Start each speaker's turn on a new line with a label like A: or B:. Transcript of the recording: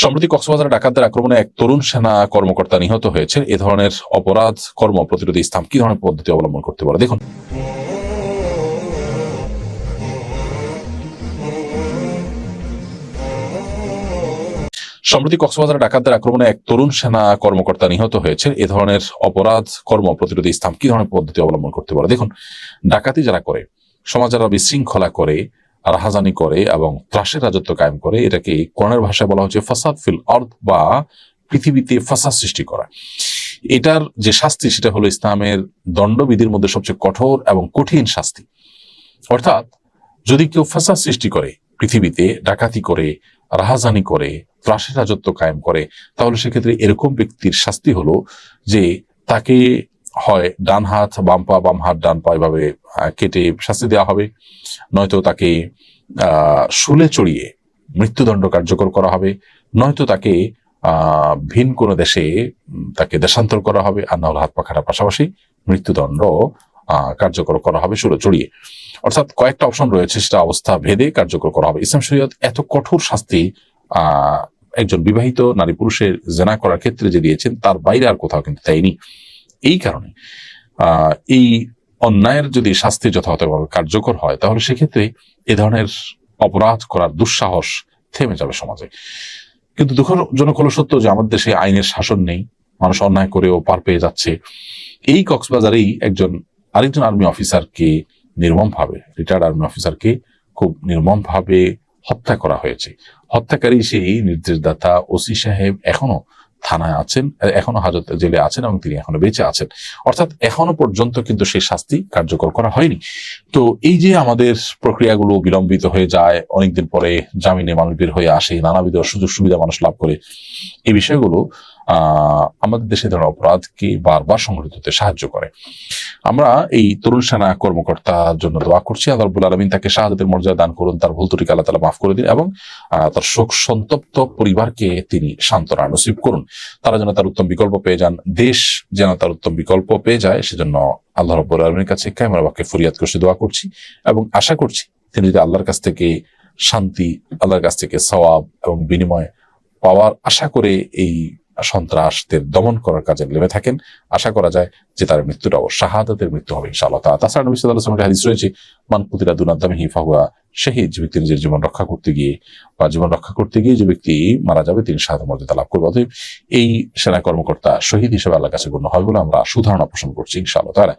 A: সম্প্রতি কক্সবাজার ডাকাতদের আক্রমণে এক তরুণ সেনা কর্মকর্তা নিহত হয়েছে এ ধরনের অপরাধ কর্ম প্রতিরোধে ইসলাম কি ধরনের পদ্ধতি অবলম্বন করতে পারে? দেখুন। সম্প্রতি কক্সবাজার ডাকাতদের আক্রমণে এক তরুণ সেনা কর্মকর্তা নিহত হয়েছে এ ধরনের অপরাধ কর্ম প্রতিরোধে ইসলাম কি ধরনের পদ্ধতি অবলম্বন করতে পারে? দেখুন, ডাকাতি যারা করে, সমাজ যারা বিশৃঙ্খলা করে রাহাজানি করে এবং ত্রাসের রাজত্ব কায়েম করে, এটাকে কোরআনের ভাষায় বলা হচ্ছে ফাসাদ ফিল অর্থ বা পৃথিবীতে ফাসাদ সৃষ্টি করা। এটার যে শাস্তি, সেটা হলো ইসলামের দণ্ডবিধির মধ্যে সবচেয়ে কঠোর এবং কঠিন শাস্তি। অর্থাৎ, যদি কেউ ফাসাদ সৃষ্টি করে পৃথিবীতে, ডাকাতি করে, রাহাজানি করে, ত্রাসের রাজত্ব কায়েম করে, তাহলে সেক্ষেত্রে এরকম ব্যক্তির শাস্তি হলো যে তাকে হয় ডান হাত, বাম পা, বাম হাত, ডান পা এভাবে কেটে শাস্তি দেওয়া হবে। নয়তো তাকে শুলে চড়িয়ে মৃত্যুদণ্ড কার্যকর করা হবে। নয়তো তাকে ভিন কোনো দেশে তাকে দেশান্তর করা হবে। আর না হলে হাত পা কাটার পাশাপাশি মৃত্যুদণ্ড কার্যকর করা হবে শুলে চড়িয়ে। অর্থাৎ কয়েকটা অপশন রয়েছে, সেটা অবস্থা ভেদে কার্যকর করা হবে। ইসলাম শরীয়ত এত কঠোর শাস্তি একজন বিবাহিত নারী পুরুষের জেনা করার ক্ষেত্রে যে দিয়েছেন, তার বাইরে আর কোথাও কিন্তু দেয়নি। এই কারণে এই অন্যায়ের যদি শাস্তি যথাযথভাবে কার্যকর হয়, তাহলে সেক্ষেত্রে এ ধরনের অপরাধ করার দুঃসাহস থেমে যাবে সমাজে। কিন্তু দুঃখজনক হলো সত্য যে আমাদের দেশে আইনের শাসন নেই, মানুষ অন্যায় করেও পার পেয়ে যাচ্ছে। এই কক্সবাজারেই একজন আরেকজন আর্মি অফিসারকে নির্মমভাবে রিটায়ার্ড আর্মি অফিসারকে খুব নির্মমভাবে হত্যা করা হয়েছে। হত্যাকারী সেই নির্দেশদাতা ওসি সাহেব এখনও থানায় আছেন এখনও হাজত জেলে আছেন এবং তিনি এখনও বেঁচে আছেন। অর্থাৎ এখনও পর্যন্ত কিন্তু সেই শাস্তি কার্যকর করা হয়নি। তো এই যে আমাদের প্রক্রিয়াগুলো বিলম্বিত হয়ে যায়, অনেকদিন পরে জামিনে মানুষ বের হয়ে আসে, নানাবিধ সুযোগ সুবিধা মানুষ লাভ করে, এই বিষয়গুলো আমাদের দেশে ধরনের অপরাধকে বারবার সংঘটিত হতে সাহায্য করে? আমরা এই তরুণ সেনা কর্মকর্তার জন্য দোয়া করছি। আল্লাহ আলমিন তাকে শাহাদাতের মর্যাদা দান করুন, তার ভুল ত্রুটিকে আল্লাহ তালা মাফ করে দিন এবং তার শোক সন্তপ্ত পরিবারকে তিনি সান্ত্বনা নসিব করুন। তারা যেন তার উত্তম বিকল্প পেয়ে যান, দেশ যেন তার উত্তম বিকল্প পেয়ে যায়, সেজন্য আল্লাহ রব্বুল আলমীর কাছে ক্যামেরা বাক্যে ফরিয়াদ করছি, দোয়া করছি এবং আশা করছি তিনি যদি আল্লাহর কাছ থেকে শান্তি, আল্লাহর কাছ থেকে সওয়াব এবং বিনিময় পাওয়ার আশা করে এই সন্ত্রাসদের দমন করার কাজে লেগে থাকেন। আশা করা যায় যে তার মৃত্যুটাও শাহাদাতের মৃত্যু হবে ইনশাআল্লাহ তাছাড়া নবী সাল্লাহ আসলামের হাদিস রয়েছে, মান কুতিরা হিফা হুয়া সেই যে ব্যক্তি নিজের জীবন রক্ষা করতে গিয়ে বা জীবন রক্ষা করতে গিয়ে যে ব্যক্তি মারা যাবে, তিনি শাহাদ মর্যাদা লাভ করবে। অতএব এই সেনা কর্মকর্তা শহীদ হিসেবে আল্লাহর কাছে গণ্য হয় বলে আমরা সুধারণা পোষণ করছি ইনশাআল্লাহ তাআলা।